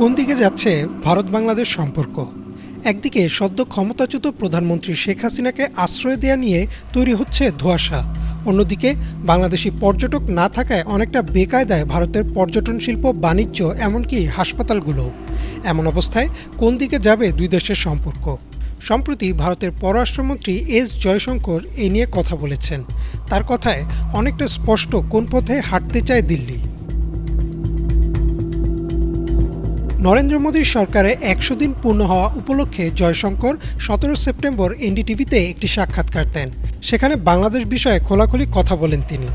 কোন দিকে যাচ্ছে ভারত বাংলাদেশ সম্পর্ক? একদিকে সদ্য ক্ষমতাচ্যুত প্রধানমন্ত্রী শেখ হাসিনাকে আশ্রয় দেওয়া নিয়ে তৈরি হচ্ছে ধোঁয়াশা। অন্যদিকে বাংলাদেশি পর্যটক না থাকায় অনেকটা বেকায়দায় ভারতের পর্যটন শিল্প, বাণিজ্য, এমনকি হাসপাতালগুলো এমন অবস্থায় কোন দিকে যাবে দুই দেশের সম্পর্ক? সম্প্রতি ভারতের পররাষ্ট্রমন্ত্রী এস জয়শঙ্কর এ নিয়ে কথা বলেছেন। তার কথায় অনেকটা স্পষ্ট কোন পথে হাঁটতে চায় দিল্লি। নরেন্দ্র মোদীর সরকারে একশো দিন পূর্ণ হওয়া উপলক্ষে জয়শঙ্কর সতেরো সেপ্টেম্বর এনডিটিভিতে একটি সাক্ষাৎকার দেন। সেখানে বাংলাদেশ বিষয়ে খোলাখুলি কথা বলেন তিনি।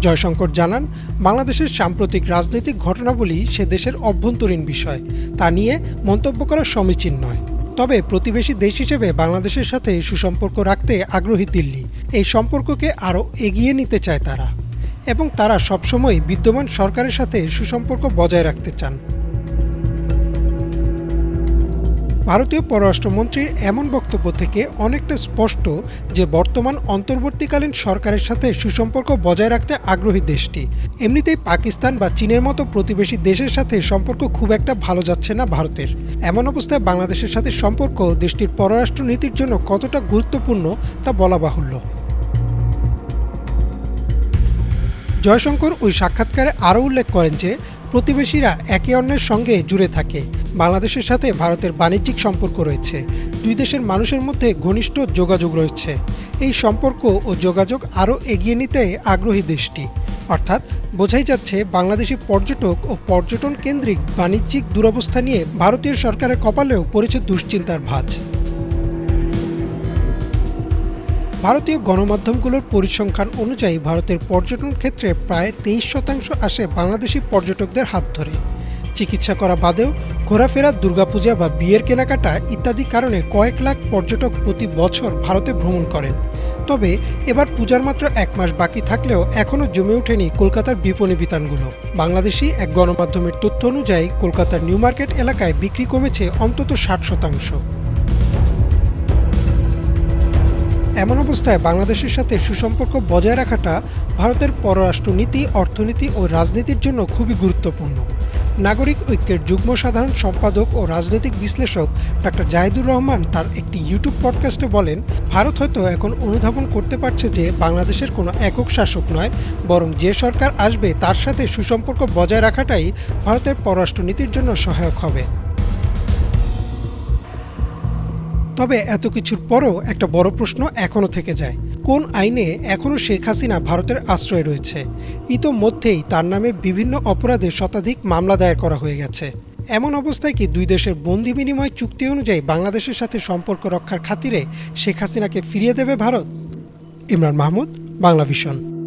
জয়শঙ্কর জানান, বাংলাদেশের সাম্প্রতিক রাজনৈতিক ঘটনাবলী সে দেশের অভ্যন্তরীণ বিষয়। তা নিয়ে মন্তব্য করা সমীচীন নয়। তবে প্রতিবেশী দেশ হিসেবে বাংলাদেশের সাথে সুসম্পর্ক রাখতে আগ্রহী দিল্লি। এই সম্পর্ককে আরও এগিয়ে নিতে চায় তারা। এবং তারা সবসময় বিদ্যমান সরকারের সাথে সুসম্পর্ক বজায় রাখতে চান। ভারতীয় পররাষ্ট্রমন্ত্রীর এমন বক্তব্য থেকে অনেকটা স্পষ্ট যে বর্তমান অন্তর্বর্তীকালীন সরকারের সাথে সুসম্পর্ক বজায় রাখতে আগ্রহী দেশটি। এমনিতেই পাকিস্তান বা চীনের মতো প্রতিবেশী দেশের সাথে সম্পর্ক খুব একটা ভালো যাচ্ছে না ভারতের। এমন অবস্থায় বাংলাদেশের সাথে সম্পর্ক দেশটির পররাষ্ট্র নীতির জন্য কতটা গুরুত্বপূর্ণ তা বলা বাহুল্য। জয়শঙ্কর ওই সাক্ষাৎকারে আরও উল্লেখ করেন যে প্রতিবেশীরা একে অন্যের সঙ্গে জুড়ে থাকে। বাংলাদেশের সাথে ভারতের বাণিজ্যিক সম্পর্ক রয়েছে। দুই দেশের মানুষের মধ্যে ঘনিষ্ঠ যোগাযোগ রয়েছে। এই সম্পর্ক ও যোগাযোগ আরও এগিয়ে নিতে আগ্রহী দেশটি। অর্থাৎ বোঝাই যাচ্ছে বাংলাদেশি পর্যটক ও পর্যটন কেন্দ্রিক বাণিজ্যিক দুরবস্থা নিয়ে ভারতীয় সরকারের কপালেও পড়েছে দুশ্চিন্তার ভাঁজ। ভারতীয় গণমাধ্যমগুলোর পরিসংখ্যান অনুযায়ী ভারতের পর্যটন ক্ষেত্রে প্রায় তেইশ শতাংশ আসে বাংলাদেশি পর্যটকদের হাত ধরে। চিকিৎসা করা বাদেও ঘোরাফেরা, দুর্গাপূজা বা বিয়ের কেনাকাটা ইত্যাদি কারণে কয়েক লাখ পর্যটক প্রতি বছর ভারতে ভ্রমণ করেন। তবে এবার পূজার মাত্র এক মাস বাকি থাকলেও এখনও জমে ওঠেনি কলকাতার বিপণী বিতানগুলো। বাংলাদেশি এক গণমাধ্যমের তথ্য অনুযায়ী কলকাতার নিউ মার্কেট এলাকায় বিক্রি কমেছে অন্তত ষাট শতাংশ। এমন অবস্থায় বাংলাদেশের সাথে সুসম্পর্ক বজায় রাখাটা ভারতের পররাষ্ট্রনীতি, অর্থনীতি ও রাজনীতির জন্য খুবই গুরুত্বপূর্ণ। নাগরিক ঐক্যের যুগ্ম সাধারণ সম্পাদক ও রাজনৈতিক বিশ্লেষক ডক্টর জাহিদুর রহমান তার একটি ইউটিউব পডকাস্টে বলেন, ভারত হয়তো এখন অনুধাবন করতে পারছে যে বাংলাদেশের কোনো একক শাসক নয়, বরং যে সরকার আসবে তার সাথে সুসম্পর্ক বজায় রাখাটাই ভারতের পররাষ্ট্রনীতির জন্য সহায়ক হবে। তবে এত কিছুর পরও একটা বড় প্রশ্ন এখনও থেকে যায়। কোন আইনে এখনও শেখ হাসিনা ভারতের আশ্রয় রয়েছে? ইতোমধ্যেই তার নামে বিভিন্ন অপরাধে শতাধিক মামলা দায়ের করা হয়ে গেছে। এমন অবস্থায় কি দুই দেশের বন্দি বিনিময় চুক্তি অনুযায়ী বাংলাদেশের সাথে সম্পর্ক রক্ষার খাতিরে শেখ হাসিনাকে ফিরিয়ে দেবে ভারত? ইমরান মাহমুদ বাংলা ভিশন